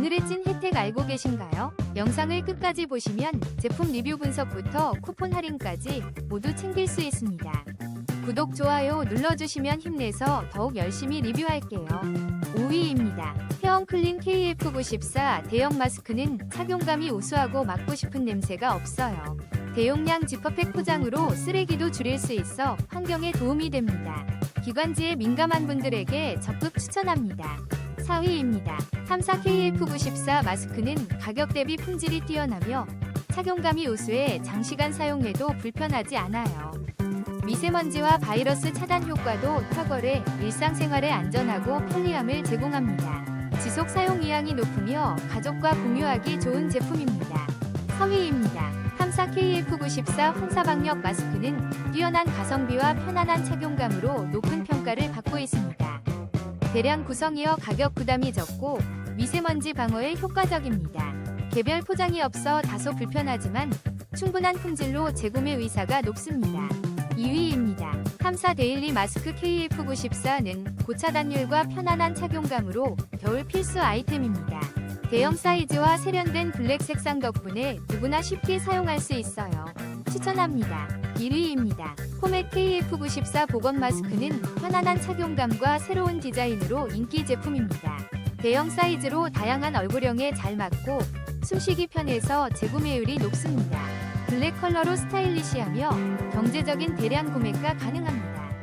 오늘의 찐 혜택 알고 계신가요? 영상을 끝까지 보시면 제품 리뷰 분석부터 쿠폰 할인까지 모두 챙길 수 있습니다. 구독, 좋아요 눌러주시면 힘내서 더욱 열심히 리뷰할게요. 5위입니다. 헤엄클린 KF94 대형 마스크는 착용감이 우수하고 맡고 싶은 냄새가 없어요. 대용량 지퍼팩 포장으로 쓰레기도 줄일 수 있어 환경에 도움이 됩니다. 기관지에 민감한 분들에게 적극 추천합니다. 4위입니다. 3사 KF94 마스크는 가격 대비 품질이 뛰어나며 착용감이 우수해 장시간 사용해도 불편하지 않아요. 미세먼지와 바이러스 차단 효과도 탁월해 일상생활에 안전하고 편리함을 제공합니다. 지속 사용 이양이 높으며 가족과 공유하기 좋은 제품입니다. 3위입니다. 3사 KF94 홍사방역 마스크는 뛰어난 가성비와 편안한 착용감으로 높은 평가를 받고 있습니다. 대량 구성이어 가격 부담이 적고 미세먼지 방어에 효과적입니다. 개별 포장이 없어 다소 불편하지만 충분한 품질로 재구매 의사가 높습니다. 2위입니다. 3사 데일리 마스크 KF94는 고차단율과 편안한 착용감으로 겨울 필수 아이템입니다. 대형 사이즈와 세련된 블랙 색상 덕분에 누구나 쉽게 사용할 수 있어요. 추천합니다. 1위입니다. 포맷 KF94 보건 마스크는 편안한 착용감과 새로운 디자인으로 인기 제품입니다. 대형 사이즈로 다양한 얼굴형에 잘 맞고 숨쉬기 편해서 재구매율이 높습니다. 블랙 컬러로 스타일리시하며 경제적인 대량 구매가 가능합니다.